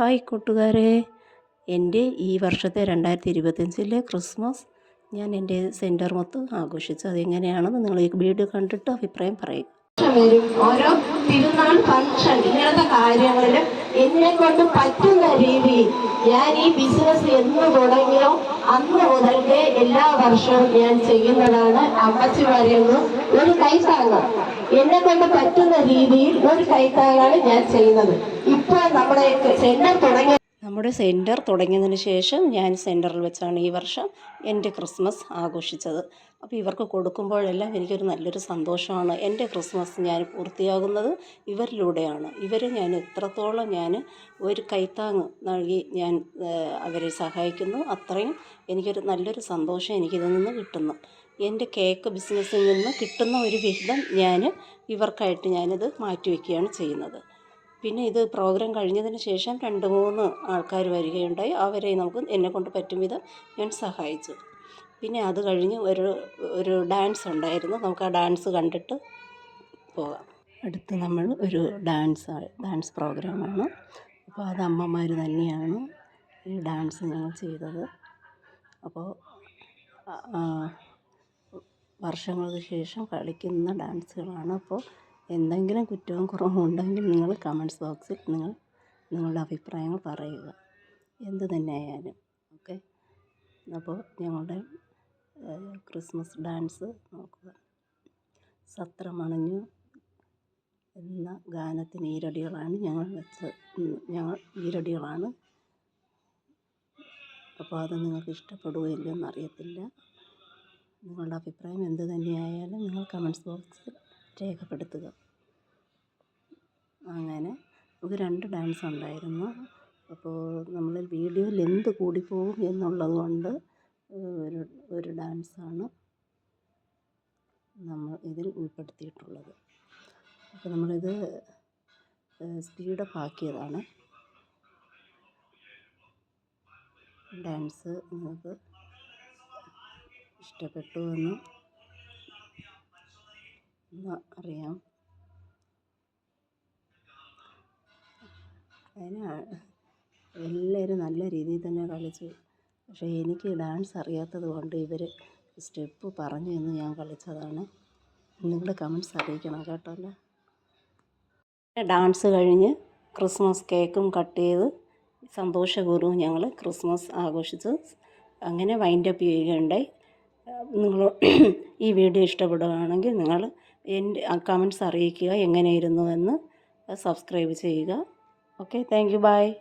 Hi കൂട്ടുകാരെ. എന്റെ ഈ വർഷത്തെ രണ്ടായിരത്തി ഇരുപത്തഞ്ചിലെ ക്രിസ്മസ് ഞാൻ എന്റെ സെന്റർ മൊത്തം ആഘോഷിച്ചു. അതെങ്ങനെയാണെന്ന് നിങ്ങൾ ഈ വീഡിയോ കണ്ടിട്ട് അഭിപ്രായം പറയും ഓരോ തിരുനാൾ ഫംഗ്ഷൻ ഇങ്ങനത്തെ കാര്യങ്ങളിൽ എന്നെ കൊണ്ട് പറ്റുന്ന രീതിയിൽ ഞാൻ ഈ ബിസിനസ് എന്ന് തുടങ്ങിയോ അന്ന് മുതൽക്ക് എല്ലാ വർഷവും ഞാൻ ചെയ്യുന്നതാണ് അമ്മച്ചിമാരെന്ന് ഒരു കൈത്താങ്ങ. എന്നെ കൊണ്ട് പറ്റുന്ന രീതിയിൽ ഒരു കൈത്താങ്ങാണ് ഞാൻ ചെയ്യുന്നത്. നമ്മുടെ സെന്റർ തുടങ്ങിയ സെന്റർ തുടങ്ങിയതിന് ശേഷം ഞാൻ സെന്ററിൽ വെച്ചാണ് ഈ വർഷം എന്റെ ക്രിസ്മസ് ആഘോഷിച്ചത്. അപ്പോൾ ഇവർക്ക് കൊടുക്കുമ്പോഴെല്ലാം എനിക്കൊരു നല്ലൊരു സന്തോഷമാണ്. എന്റെ ക്രിസ്മസ് ഞാൻ പൂർത്തിയാകുന്നത് ഇവരിലൂടെയാണ്. ഇവരെ ഞാൻ എത്രത്തോളം ഞാൻ ഒരു കൈത്താങ് നൽകി ഞാൻ അവരെ സഹായിക്കുന്നു അത്രയും എനിക്കൊരു നല്ലൊരു സന്തോഷം എനിക്കിതിൽ നിന്ന് കിട്ടുന്നു. എന്റെ കേക്ക് ബിസിനസ്സിൽ നിന്ന് കിട്ടുന്ന ഒരു വിഹിതം ഞാൻ ഇവർക്കായിട്ട് ഞാനിത് മാറ്റിവെക്കുകയാണ് ചെയ്യുന്നത്. പിന്നെ ഇത് പ്രോഗ്രാം കഴിഞ്ഞതിന് ശേഷം രണ്ട് മൂന്ന് ആൾക്കാർ വരികയുണ്ടായി. അവരെ നമുക്ക് എന്നെ കൊണ്ട് പറ്റും വിധം ഞാൻ സഹായിച്ചു. പിന്നെ അത് കഴിഞ്ഞ് ഒരു ഒരു ഡാൻസ് ഉണ്ടായിരുന്നു. നമുക്ക് ആ ഡാൻസ് കണ്ടിട്ട് പോകാം. അടുത്ത് നമ്മൾ ഒരു ഡാൻസ് ഡാൻസ് പ്രോഗ്രാമാണ്. അപ്പോൾ അത് അമ്മമാർ തന്നെയാണ് ഈ ഡാൻസ് ഞങ്ങൾ ചെയ്തത്. അപ്പോൾ വർഷങ്ങൾക്ക് ശേഷം കളിക്കുന്ന ഡാൻസുകളാണ്. അപ്പോൾ എന്തെങ്കിലും കുറ്റവും കുറവും ഉണ്ടെങ്കിൽ നിങ്ങൾ കമന്റ്സ് ബോക്സിൽ നിങ്ങൾ നിങ്ങളുടെ അഭിപ്രായങ്ങൾ പറയുക. എന്ത് തന്നെ ആയാലും ഓക്കെ അപ്പോൾ ഞങ്ങളുടെ ക്രിസ്മസ് ഡാൻസ് നോക്കുക. സത്രമണഞ്ഞു എന്ന ഗാനത്തിന് ഈരടികളാണ് ഞങ്ങൾ വെച്ച ഞങ്ങൾ ഈരടികളാണ്. അപ്പോൾ അത് നിങ്ങൾക്ക് ഇഷ്ടപ്പെടുകയോ ഇല്ലയോ എന്നറിയത്തില്ല. നിങ്ങളുടെ അഭിപ്രായം എന്ത് തന്നെയായാലും നിങ്ങൾ കമന്റ്സ് ബോക്സിൽ രേഖപ്പെടുത്തുക. അങ്ങനെ നമുക്ക് രണ്ട് ഡാൻസ് ഉണ്ടായിരുന്നു. അപ്പോൾ നമ്മൾ വീഡിയോ ലെങ്ത് കൂടിപ്പോകും എന്നുള്ളത് കൊണ്ട് ഒരു ഒരു ഡാൻസാണ് നമ്മൾ ഇതിൽ ഉൾപ്പെടുത്തിയിട്ടുള്ളത്. അപ്പോൾ നമ്മളിത് സ്പീഡപ്പ് ആക്കിയതാണ്. ഡാൻസ് നിങ്ങൾക്ക് ഇഷ്ടപ്പെട്ടു എന്ന് ഒന്ന് അറിയാം. അതിന് എല്ലാവരും നല്ല രീതിയിൽ തന്നെ കളിച്ചു. പക്ഷേ എനിക്ക് ഡാൻസ് അറിയാത്തത് കൊണ്ട് ഇവർ സ്റ്റെപ്പ് പറഞ്ഞു എന്ന് ഞാൻ കളിച്ചതാണ്. നിങ്ങളുടെ കമൻസ് അറിയിക്കണം കേട്ടോ അല്ലേ? ഡാൻസ് കഴിഞ്ഞ് ക്രിസ്മസ് കേക്കും കട്ട് ചെയ്ത് സന്തോഷപൂർവം ഞങ്ങൾ ക്രിസ്മസ് ആഘോഷിച്ച് അങ്ങനെ വൈൻഡപ്പ് ചെയ്യുകയുണ്ടായി. നിങ്ങൾ ഈ വീഡിയോ ഇഷ്ടപ്പെടുകയാണെങ്കിൽ നിങ്ങൾ എന്റെ കമൻസ് അറിയിക്കുക എങ്ങനെയിരുന്നു എന്ന് സബ്സ്ക്രൈബ് ചെയ്യുക. Okay thank you by